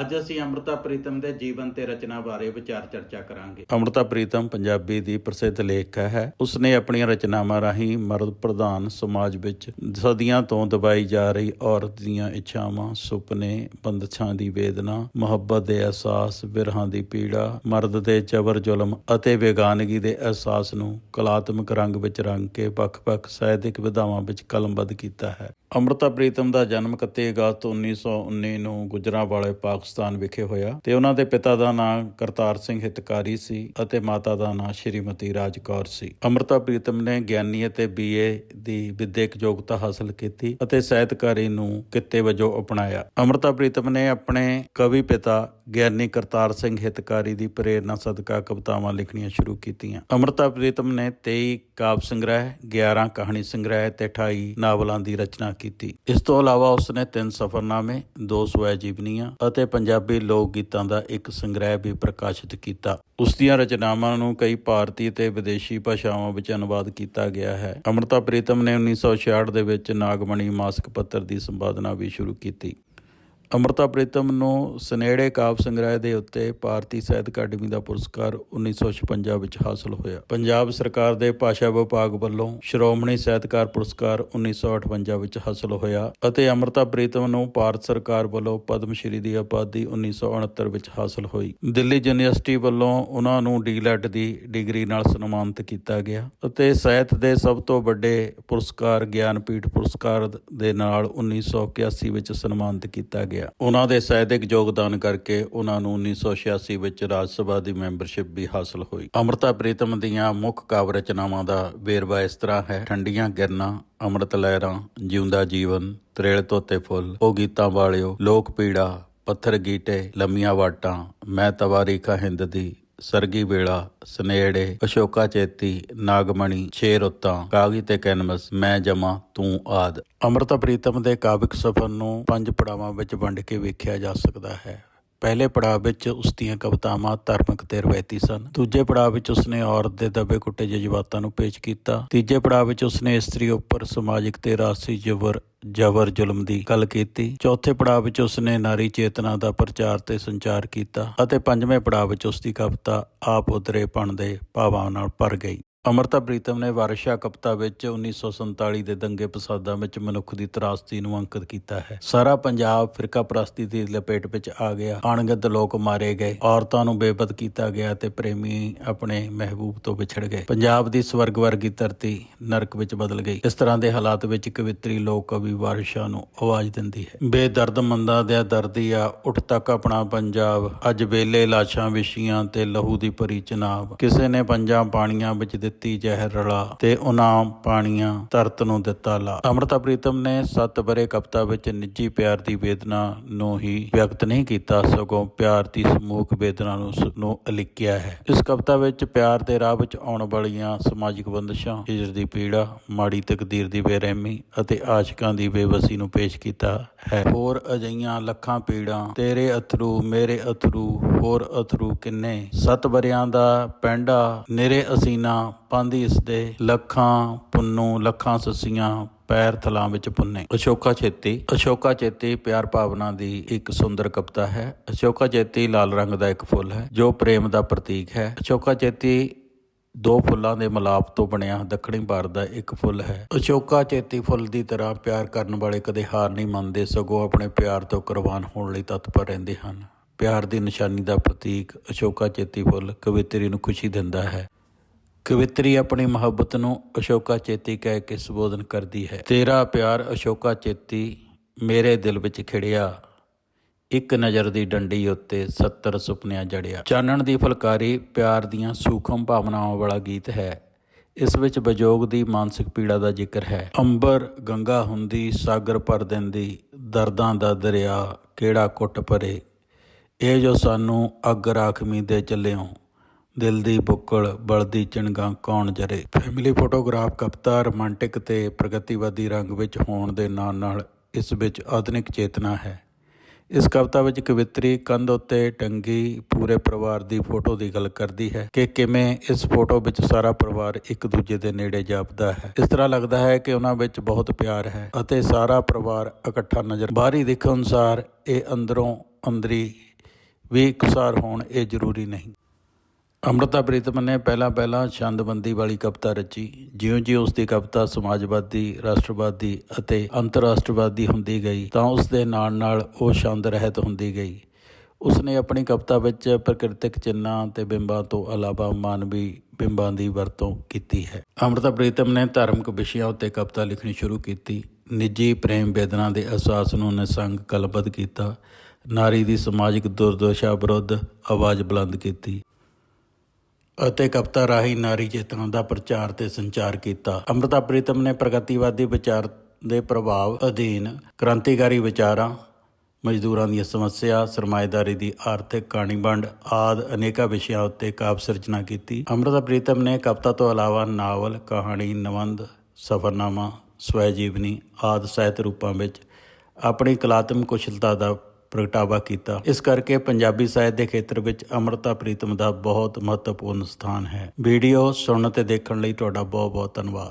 ਅੱਜ ਅਸੀਂ ਅੰਮ੍ਰਿਤਾ ਪ੍ਰੀਤਮ ਦੇ ਜੀਵਨ ਤੇ ਰਚਨਾ ਬਾਰੇ ਵਿਚਾਰ ਚਰਚਾ ਕਰਾਂਗੇ। ਅੰਮ੍ਰਿਤਾ ਪ੍ਰੀਤਮ ਪੰਜਾਬੀ ਦੀ ਪ੍ਰਸਿੱਧ ਲੇਖਕ ਹੈ। ਉਸਨੇ ਆਪਣੀਆਂ ਰਚਨਾਵਾਂ ਰਾਹੀਂ ਮਰਦ ਪ੍ਰਧਾਨ ਸਮਾਜ ਵਿੱਚ ਸਦੀਆਂ ਤੋਂ ਦਬਾਈ ਜਾ ਰਹੀ ਔਰਤ ਦੀਆਂ ਇੱਛਾਵਾਂ, ਸੁਪਨੇ ਬੰਦਸ਼ਾਂ ਦੀ ਵੇਦਨਾ, ਮੁਹੱਬਤ ਦੇ ਅਹਿਸਾਸ, ਵਿਰਹਾਂ ਦੀ ਪੀੜਾ, ਮਰਦ ਦੇ ਜ਼ਬਰ ਜ਼ੁਲਮ ਅਤੇ ਬੇਗਾਨਗੀ ਦੇ ਅਹਿਸਾਸ ਨੂੰ ਕਲਾਤਮਕ ਰੰਗ ਵਿੱਚ ਰੰਗ ਕੇ ਵੱਖ-ਵੱਖ ਸਾਹਿਤਿਕ ਵਿਧਾਵਾਂ ਵਿੱਚ ਕਲਮਬੱਧ ਕੀਤਾ ਹੈ। ਅੰਮ੍ਰਿਤਾ ਪ੍ਰੀਤਮ ਦਾ ਜਨਮ 31 ਅਗਸਤ 1919 ਨੂੰ ਗੁਜਰਾਂਵਾਲੇ, ਪਾਕਿਸਤਾਨ ਵਿਖੇ ਹੋਇਆ ਤੇ ਉਹਨਾਂ ਦੇ ਪਿਤਾ ਦਾ ਨਾਮ ਕਰਤਾਰ ਸਿੰਘ ਹਿਤਕਾਰੀ ਸੀ ਅਤੇ ਮਾਤਾ ਦਾ ਨਾਮ ਸ਼੍ਰੀਮਤੀ ਰਾਜ ਕੌਰ ਸੀ। ਅੰਮ੍ਰਿਤਾ ਪ੍ਰੀਤਮ ਨੇ ਗਿਆਨੀ ਅਤੇ ਬੀਏ ਦੀ ਵਿਦਿਅਕ ਯੋਗਤਾ ਹਾਸਲ ਕੀਤੀ ਅਤੇ ਸਾਹਿਤਕਾਰੀ ਨੂੰ ਕਿੱਤੇ ਵਜੋਂ ਅਪਣਾਇਆ। ਅੰਮ੍ਰਿਤਾ ਪ੍ਰੀਤਮ ਨੇ ਆਪਣੇ ਕਵੀ ਪਿਤਾ ਗਿਆਨੀ ਕਰਤਾਰ ਸਿੰਘ ਹਿਤਕਾਰੀ ਦੀ ਪ੍ਰੇਰਣਾ ਸਦਕਾ ਕਵਿਤਾਵਾਂ ਲਿਖਣੀਆਂ ਸ਼ੁਰੂ ਕੀਤੀਆਂ। ਅੰਮ੍ਰਿਤਾ ਪ੍ਰੀਤਮ ਨੇ 23 ਕਾਵਿ ਸੰਗ੍ਰਹਿ 11 ਕਹਾਣੀ ਸੰਗ੍ਰਹਿ ਤੇ 28 ਨਾਵਲਾਂ ਦੀ ਰਚਨਾ ਕੀਤੀ। ਇਸ ਤੋਂ ਇਲਾਵਾ ਉਸਨੇ ਤਿੰਨ ਸਫ਼ਰਨਾਮੇ, ਦੋ ਸਵੈ ਜੀਵਨੀਆਂ ਅਤੇ ਪੰਜਾਬੀ ਲੋਕ ਗੀਤਾਂ ਦਾ ਇੱਕ ਸੰਗ੍ਰਹਿ ਵੀ ਪ੍ਰਕਾਸ਼ਿਤ ਕੀਤਾ। ਉਸ ਦੀਆਂ ਰਚਨਾਵਾਂ ਨੂੰ ਕਈ ਭਾਰਤੀ ਤੇ ਵਿਦੇਸ਼ੀ ਭਾਸ਼ਾਵਾਂ ਵਿੱਚ ਅਨੁਵਾਦ ਕੀਤਾ ਗਿਆ ਹੈ। ਅੰਮ੍ਰਿਤਾ ਪ੍ਰੀਤਮ ਨੇ 1966 ਦੇ ਵਿੱਚ ਨਾਗਮਣੀ ਮਾਸਿਕ ਪੱਤਰ ਦੀ ਸੰਪਾਦਨਾ ਵੀ ਸ਼ੁਰੂ ਕੀਤੀ। ਅੰਮ੍ਰਿਤਾ ਪ੍ਰੀਤਮ ਨੂੰ ਸਨੇੜੇ ਕਾਵ ਸੰਗ੍ਰਹਿ ਦੇ ਉੱਤੇ ਭਾਰਤੀ ਸਾਹਿਤ ਅਕਾਦਮੀ ਦਾ ਪੁਰਸਕਾਰ 1956 ਵਿੱਚ ਹਾਸਲ ਹੋਇਆ। ਪੰਜਾਬ ਸਰਕਾਰ ਦੇ ਭਾਸ਼ਾ ਵਿਭਾਗ ਵੱਲੋਂ ਸ਼੍ਰੋਮਣੀ ਸਾਹਿਤਕਾਰ ਪੁਰਸਕਾਰ 1958 ਵਿੱਚ ਹਾਸਲ ਹੋਇਆ ਅਤੇ ਅੰਮ੍ਰਿਤਾ ਪ੍ਰੀਤਮ ਨੂੰ ਭਾਰਤ ਸਰਕਾਰ ਵੱਲੋਂ ਪਦਮ ਸ਼੍ਰੀ ਦੀ ਉਪਾਧੀ 1969 ਵਿੱਚ ਹਾਸਲ ਹੋਈ। ਦਿੱਲੀ ਯੂਨੀਵਰਸਿਟੀ ਵੱਲੋਂ ਉਹਨਾਂ ਨੂੰ ਡੀਲੈਟ ਦੀ ਡਿਗਰੀ ਨਾਲ ਸਨਮਾਨਿਤ ਕੀਤਾ ਗਿਆ ਅਤੇ ਸਾਹਿਤ ਦੇ ਸਭ ਤੋਂ ਵੱਡੇ ਪੁਰਸਕਾਰ, ਗਿਆਨਪੀਠ ਪੁਰਸਕਾਰ ਦੇ ਨਾਲ 1981 ਵਿੱਚ ਸਨਮਾਨਿਤ ਕੀਤਾ ਗਿਆ। ਉਹਨਾਂ ਦੇ ਸਾਹਿਤਿਕ ਯੋਗਦਾਨ ਕਰਕੇ ਉਹਨਾਂ ਨੂੰ 1986 ਵਿੱਚ ਰਾਜ ਸਭਾ ਦੀ ਮੈਂਬਰਸ਼ਿਪ ਵੀ ਹਾਸਲ ਹੋਈ। ਅੰਮ੍ਰਿਤਾ ਪ੍ਰੀਤਮ ਦੀਆਂ ਮੁੱਖ ਕਾਵਿ ਰਚਨਾਵਾਂ ਦਾ ਵੇਰਵਾ ਇਸ ਤਰ੍ਹਾਂ ਹੈ। ਠੰਡੀਆਂ ਗਿਰਨਾ, ਅੰਮ੍ਰਿਤ ਲਹਿਰਾਂ ਜਿਉਂਦਾ ਜੀਵਨ, ਤਰੇਲ ਤੋਤੇ ਫੁੱਲ, ਉਹ ਗੀਤਾਂ ਵਾਲਿਓ, ਲੋਕ ਪੀੜਾ, ਪੱਥਰ ਗੀਟੇ, ਲੰਮੀਆਂ ਵਾਟਾਂ, ਮੈਂ ਤਵਾਰੀਖਾ ਹਿੰਦ ਦੀ ਸਰਗੀ ਵੇਲਾ, ਸਨੇੜੇ, ਅਸ਼ੋਕਾ ਚੇਤੀ, ਨਾਗਮਣੀ, ਛੇ ਰੁੱਤਾਂ, ਕਾਗੀ ਤੇ ਕੈਨਵਸ, ਮੈਂ ਜਮਾ, ਤੂੰ ਆਦ। ਅੰਮ੍ਰਿਤਾ ਪ੍ਰੀਤਮ ਦੇ ਕਾਵਿਕ ਸਫ਼ਰ ਨੂੰ ਪੰਜ ਪੜਾਵਾਂ ਵਿੱਚ ਵੰਡ ਕੇ ਵੇਖਿਆ ਜਾ ਸਕਦਾ ਹੈ। ਪਹਿਲੇ ਪੜਾਅ ਵਿੱਚ ਉਸ ਦੀਆਂ ਕਵਿਤਾਵਾਂ, ਧਾਰਮਿਕ ਤੇ ਰਵਾਇਤੀ ਸਨ। ਦੂਜੇ ਪੜਾਅ ਵਿੱਚ ਉਸਨੇ ਔਰਤ ਦੇ ਦਬੇ ਕੁੱਟੇ ਜਜ਼ਬਾਤਾਂ ਨੂੰ ਪੇਸ਼ ਕੀਤਾ। ਤੀਜੇ ਪੜਾਅ ਵਿੱਚ ਉਸਨੇ ਇਸਤਰੀ ਉੱਪਰ ਸਮਾਜਿਕ ਤੇ ਰਾਜਸੀ ਜ਼ਬਰ ਜ਼ਬਰ ਜ਼ੁਲਮ ਦੀ ਗੱਲ ਕੀਤੀ। ਚੌਥੇ ਪੜਾਅ ਵਿੱਚ ਉਸਨੇ ਨਾਰੀ ਚੇਤਨਾ ਦਾ ਪ੍ਰਚਾਰ ਤੇ ਸੰਚਾਰ ਕੀਤਾ ਅਤੇ ਪੰਜਵੇਂ ਪੜਾਅ ਵਿੱਚ ਉਸ ਦੀ ਕਵਿਤਾ ਆਪ ਉਦਰੇਪਣ ਦੇ ਭਾਵਾਂ ਨਾਲ ਭਰ ਗਈ। ਅਮਰਤਾ ਪ੍ਰੀਤਮ ਨੇ ਵਾਰਸ਼ਾ ਕਵਿਤਾ ਵਿੱਚ 1947 ਦੇ ਦੰਗੇ ਫਸਾਦਾਂ ਵਿੱਚ ਮਨੁੱਖ ਦੀ ਤਰਾਸਦੀ ਨੂੰ ਅੰਕਿਤ ਕੀਤਾ ਹੈ। ਸਾਰਾ ਪੰਜਾਬ ਫਿਰਕਾ ਪ੍ਰਸਤੀ ਦੀ ਲਪੇਟ ਵਿੱਚ ਆ ਗਿਆ। ਅਣਗਿਣਤ ਲੋਕ ਮਾਰੇ ਗਏ। ਔਰਤਾਂ ਨੂੰ ਬੇਪਤ ਕੀਤਾ ਗਿਆ ਤੇ ਪ੍ਰੇਮੀ ਆਪਣੇ ਮਹਿਬੂਬ ਤੋਂ ਵਿਛੜ ਗਏ। ਪੰਜਾਬ ਦੀ ਸਵਰਗ ਵਰਗੀ ਧਰਤੀ ਨਰਕ ਵਿੱਚ ਬਦਲ ਗਈ। ਇਸ ਤਰ੍ਹਾਂ ਦੇ ਹਾਲਾਤ ਵਿੱਚ ਕਵਿਤਰੀ ਲੋਕ ਕਵੀ ਵਾਰਸ਼ਾ ਨੂੰ ਆਵਾਜ਼ ਦਿੰਦੀ ਹੈ। ਬੇਦਰਦ ਮੰਦਾ ਦੇ ਦਰਦੀ ਆ, ਉੱਠ ਤੱਕ ਆਪਣਾ ਪੰਜਾਬ। ਅੱਜ ਵੇਲੇ ਲਾਸ਼ਾਂ ਵਿਛੀਆਂ ਤੇ ਲਹੂ ਦੀ ਭਰੀ ਚਨਾਬ। ਕਿਸੇ ਨੇ ਪੰਜਾਂ ਪਾਣੀਆਂ ਵਿੱਚ ਦਿੱਤੀ ਜ਼ਹਿਰ ਰਲਾ ਤੇ ਉਹਨਾਂ ਪਾਣੀਆਂ ਧਰਤ ਨੂੰ ਦਿੱਤਾ ਲਾ। ਅੰਮ੍ਰਿਤਾ ਪ੍ਰੀਤਮ ਨੇ ਸੱਤ ਬਰੇ ਕਵਿਤਾ ਵਿੱਚ ਨਿੱਜੀ ਪਿਆਰ ਦੀ ਵੇਦਨਾ ਨੂੰ ਹੀ ਵਿਅਕਤ ਨਹੀਂ ਕੀਤਾ, ਸਗੋਂ ਪਿਆਰ ਦੀ ਸਮੂਹਕ ਵੇਦਨਾ ਨੂੰ ਨੂੰ ਅਲਿਖਿਆ ਹੈ। ਇਸ ਕਵਿਤਾ ਵਿੱਚ ਪਿਆਰ ਦੇ ਰਾਹ ਵਿੱਚ ਆਉਣ ਵਾਲੀਆਂ ਸਮਾਜਿਕ ਬੰਦਸ਼ਾਂ, ਹਿਜਰ ਦੀ ਪੀੜਾ, ਮਾੜੀ ਤਕਦੀਰ ਦੀ ਬੇਰਹਿਮੀ ਅਤੇ ਆਸ਼ਿਕਾਂ ਦੀ ਬੇਵਸੀ ਨੂੰ ਪੇਸ਼ ਕੀਤਾ ਹੈ। ਹੋਰ ਅਜਈਆਂ ਲੱਖਾਂ ਪੀੜਾਂ, ਤੇਰੇ ਅਥਰੂ, ਮੇਰੇ ਅਥਰੂ, ਹੋਰ ਅਥਰੂ ਕਿੰਨੇ? ਸੱਤ ਬਰਿਆਂ ਦਾ ਪੈਂਡਾ, ਨਿਰੇ ਅਸੀਨਾ ਪਾਂਦੀ ਇਸ ਦੇ ਲੱਖਾਂ ਪੁੰਨੂ, ਲੱਖਾਂ ਸੱਸੀਆਂ ਪੈਰ ਥਲਾਂ ਵਿੱਚ ਪੁੰਨੇ। ਅਸ਼ੋਕਾ ਚੇਤੀ ਅਸ਼ੋਕਾ ਚੇਤੀ ਪਿਆਰ ਭਾਵਨਾ ਦੀ ਇੱਕ ਸੁੰਦਰ ਕਵਿਤਾ ਹੈ। ਅਸ਼ੋਕਾ ਚੇਤੀ ਲਾਲ ਰੰਗ ਦਾ ਇੱਕ ਫੁੱਲ ਹੈ, ਜੋ ਪ੍ਰੇਮ ਦਾ ਪ੍ਰਤੀਕ ਹੈ। ਅਸ਼ੋਕਾ ਚੇਤੀ ਦੋ ਫੁੱਲਾਂ ਦੇ ਮਿਲਾਪ ਤੋਂ ਬਣਿਆ ਦੱਖਣੀ ਭਾਰਤ ਦਾ ਇੱਕ ਫੁੱਲ ਹੈ। ਅਸ਼ੋਕਾ ਚੇਤੀ ਫੁੱਲ ਦੀ ਤਰ੍ਹਾਂ ਪਿਆਰ ਕਰਨ ਵਾਲੇ ਕਦੇ ਹਾਰ ਨਹੀਂ ਮੰਨਦੇ, ਸਗੋਂ ਆਪਣੇ ਪਿਆਰ ਤੋਂ ਕੁਰਬਾਨ ਹੋਣ ਲਈ ਤਤਪਰ ਰਹਿੰਦੇ ਹਨ। ਪਿਆਰ ਦੀ ਨਿਸ਼ਾਨੀ ਦਾ ਪ੍ਰਤੀਕ ਅਸ਼ੋਕਾ ਚੇਤੀ ਫੁੱਲ ਕਵਿਤਰੀ ਨੂੰ ਖੁਸ਼ੀ ਦਿੰਦਾ ਹੈ। ਕਵਿਤਰੀ ਆਪਣੀ ਮੁਹੱਬਤ ਨੂੰ ਅਸ਼ੋਕਾ ਚੇਤੀ ਕਹਿ ਕੇ ਸੰਬੋਧਨ ਕਰਦੀ ਹੈ। ਤੇਰਾ ਪਿਆਰ ਅਸ਼ੋਕਾ ਚੇਤੀ ਮੇਰੇ ਦਿਲ ਵਿੱਚ ਖਿੜਿਆ। ਇੱਕ ਨਜ਼ਰ ਦੀ ਡੰਡੀ ਉੱਤੇ 70 ਸੁਪਨਿਆਂ ਜੜਿਆ। ਚਾਨਣ ਦੀ ਫੁਲਕਾਰੀ ਪਿਆਰ ਦੀਆਂ ਸੂਖਮ ਭਾਵਨਾਵਾਂ ਵਾਲਾ ਗੀਤ ਹੈ। ਇਸ ਵਿੱਚ ਵਿਜੋਗ ਦੀ ਮਾਨਸਿਕ ਪੀੜਾ ਦਾ ਜ਼ਿਕਰ ਹੈ। ਅੰਬਰ ਗੰਗਾ ਹੁੰਦੀ, ਸਾਗਰ ਭਰ ਦਿੰਦੀ, ਦਰਦਾਂ ਦਾ ਦਰਿਆ ਕਿਹੜਾ ਕੁੱਟ ਭਰੇ ਇਹ ਜੋ ਸਾਨੂੰ ਅੱਗ ਰਾਖਮੀ ਦੇ ਚੱਲਿਓ ਦਿਲ ਦੀ ਬੁੱਕਲ ਬਲਦੀ ਚਿਣਗਾ ਕੌਣ ਜਰੇ? ਫੈਮਿਲੀ ਫੋਟੋਗ੍ਰਾਫ ਕਵਿਤਾ ਰੋਮਾਂਟਿਕ ਤੇ ਪ੍ਰਗਤੀਵਾਦੀ ਰੰਗ ਵਿੱਚ ਹੋਣ ਦੇ ਨਾਲ ਨਾਲ ਇਸ ਵਿੱਚ ਆਧੁਨਿਕ ਚੇਤਨਾ ਹੈ। ਇਸ ਕਵਿਤਾ ਵਿੱਚ ਕਵਿਤਰੀ ਕੰਧ ਉੱਤੇ ਟੰਗੀ ਪੂਰੇ ਪਰਿਵਾਰ ਦੀ ਫੋਟੋ ਦੀ ਗੱਲ ਕਰਦੀ ਹੈ ਕਿ ਕਿਵੇਂ ਇਸ ਫੋਟੋ ਵਿੱਚ ਸਾਰਾ ਪਰਿਵਾਰ ਇੱਕ ਦੂਜੇ ਦੇ ਨੇੜੇ ਜਾਪਦਾ ਹੈ। ਇਸ ਤਰ੍ਹਾਂ ਲੱਗਦਾ ਹੈ ਕਿ ਉਹਨਾਂ ਵਿੱਚ ਬਹੁਤ ਪਿਆਰ ਹੈ ਅਤੇ ਸਾਰਾ ਪਰਿਵਾਰ ਇਕੱਠਾ ਨਜ਼ਰ ਬਾਹਰੀ ਦਿਖ ਅਨੁਸਾਰ ਇਹ ਅੰਦਰੋਂ ਅੰਦਰੀ ਵੀ ਇਕਸਾਰ ਹੋਣ ਇਹ ਜ਼ਰੂਰੀ ਨਹੀਂ। ਅੰਮ੍ਰਿਤਾ ਪ੍ਰੀਤਮ ਨੇ ਪਹਿਲਾਂ ਪਹਿਲਾਂ ਛੰਦਬੰਦੀ ਵਾਲੀ ਕਵਿਤਾ ਰਚੀ। ਜਿਉਂ-ਜਿਉਂ ਉਸ ਦੀ ਕਵਿਤਾ ਸਮਾਜਵਾਦੀ, ਰਾਸ਼ਟਰਵਾਦੀ ਅਤੇ ਅੰਤਰਰਾਸ਼ਟਰਵਾਦੀ ਹੁੰਦੀ ਗਈ, ਤਾਂ ਉਸ ਦੇ ਨਾਲ-ਨਾਲ ਉਹ ਛੰਦ ਰਹਿਤ ਹੁੰਦੀ ਗਈ। ਉਸ ਨੇ ਆਪਣੀ ਕਵਿਤਾ ਵਿੱਚ ਪ੍ਰਕਿਰਤਿਕ ਚਿੰਨਾਂ ਤੇ ਬਿੰਬਾਂ ਤੋਂ ਇਲਾਵਾ ਮਾਨਵੀ ਬਿੰਬਾਂ ਦੀ ਵਰਤੋਂ ਕੀਤੀ ਹੈ। ਅੰਮ੍ਰਿਤਾ ਪ੍ਰੀਤਮ ਨੇ ਧਾਰਮਿਕ ਵਿਸ਼ਿਆਂ ਉੱਤੇ ਕਵਿਤਾ ਲਿਖਣੀ ਸ਼ੁਰੂ ਕੀਤੀ। ਨਿੱਜੀ ਪ੍ਰੇਮ ਵੇਦਨਾ ਦੇ ਅਹਿਸਾਸ ਨੂੰ ਨਿਸੰਗ ਕਲਬੱਧ ਕੀਤਾ। ਨਾਰੀ ਦੀ ਸਮਾਜਿਕ ਦੁਰਦਸ਼ਾ ਵਿਰੁੱਧ ਆਵਾਜ਼ ਬੁਲੰਦ ਕੀਤੀ। ਅਤੇ ਕਵਿਤਾ ਰਾਹੀਂ ਨਾਰੀ ਚੇਤਨਾ ਦਾ ਪ੍ਰਚਾਰ ਤੇ ਸੰਚਾਰ ਕੀਤਾ। ਅੰਮ੍ਰਿਤਾ ਪ੍ਰੀਤਮ ਨੇ ਪ੍ਰਗਤੀਵਾਦੀ ਵਿਚਾਰ ਦੇ ਪ੍ਰਭਾਵ ਅਧੀਨ ਕ੍ਰਾਂਤੀਕਾਰੀ ਵਿਚਾਰਾਂ, ਮਜ਼ਦੂਰਾਂ ਦੀਆਂ ਸਮੱਸਿਆ, ਸਰਮਾਏਦਾਰੀ ਦੀ ਆਰਥਿਕ ਕਹਾਣੀ ਵੰਡ ਆਦ ਅਨੇਕਾਂ ਵਿਸ਼ਿਆਂ ਉੱਤੇ ਕਾਵਿ ਸਿਰਜਣਾ ਕੀਤੀ। ਅੰਮ੍ਰਿਤਾ ਪ੍ਰੀਤਮ ਨੇ ਕਵਿਤਾ ਤੋਂ ਇਲਾਵਾ ਨਾਵਲ, ਕਹਾਣੀ ਨਿਬੰਧ ਸਫ਼ਰਨਾਮਾ, ਸਵੈ ਜੀਵਨੀ ਆਦ ਸਾਹਿਤ ਰੂਪਾਂ ਵਿੱਚ ਆਪਣੀ ਕਲਾਤਮਕ ਕੁਸ਼ਲਤਾ ਦਾ ਪ੍ਰਗਟਾਵਾ ਕੀਤਾ। ਇਸ ਕਰਕੇ ਪੰਜਾਬੀ ਸਾਹਿਤ ਦੇ ਖੇਤਰ ਵਿੱਚ ਅੰਮ੍ਰਿਤਾ, ਪ੍ਰੀਤਮ ਦਾ ਬਹੁਤ ਮਹੱਤਵਪੂਰਨ ਸਥਾਨ ਹੈ। ਵੀਡੀਓ ਸੁਣਨ ਤੇ ਦੇਖਣ ਲਈ ਤੁਹਾਡਾ ਬਹੁਤ ਬਹੁਤ ਧੰਨਵਾਦ।